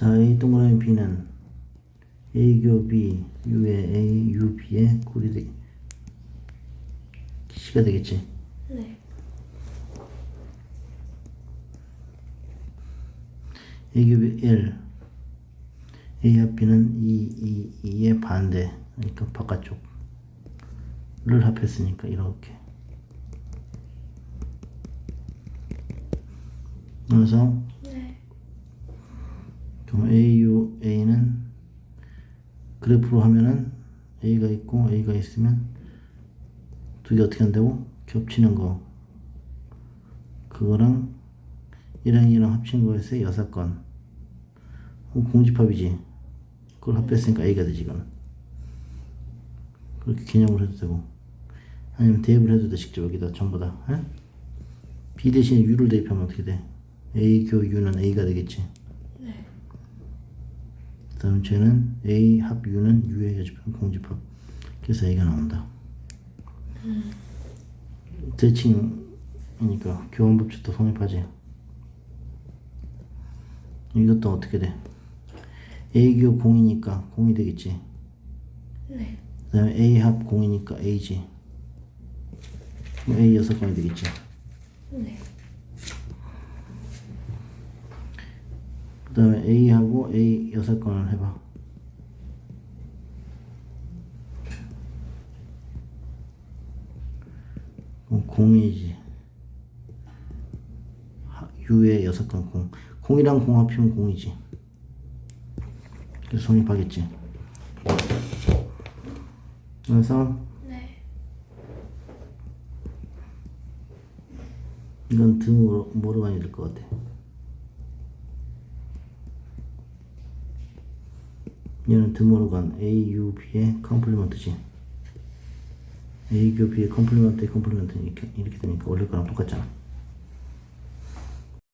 자, A 동그라미 B는 A교 B, U의 A, U, B의 꼴이 되, C가 되겠지. 네. A교 B L, A 합 B는 2, 2, 2의 반대, 그러니까 바깥쪽을 합했으니까 이렇게. 그래서 네. 그럼 AU, A는 그래프로 하면은 A가 있고 A가 있으면 두 개 어떻게 한다고? 겹치는 거 그거랑 이랑 이랑 합친 거에서 여섯 건 그럼 공집합이지 그걸 합했으니까 A가 되지 이거는 그렇게 개념을 해도 되고 아니면 대입을 해도 돼 직접 여기다 전부 다 에? B 대신에 U를 대입하면 어떻게 돼? A 교 U는 A가 되겠지 네. 그다음 쟤는 A 합 U는 U의 여집합 공집합 그래서 A가 나온다 대칭이니까 교환법칙도 성립하지 이것도 어떻게 돼? A교 공이니까 공이 되겠지 네. 그 다음에 A 합 공이니까 A지 그럼 A 여섯 건이 되겠지 네. 그 다음에 A하고 A 여섯 건을 해봐 그럼 공이지 하- U의 여섯 건 공. 공이랑 공 합치면 공이지 그래서 성립하겠지 그래서 네. 이건 등으로 뭐로 많이 될 것 같아? 얘는 등으로 간 A, U, B의 컴플리먼트지. A, U, B의 컴플리먼트의 컴플리먼트 이렇게 이렇게 되니까 원래 거랑 똑같잖아.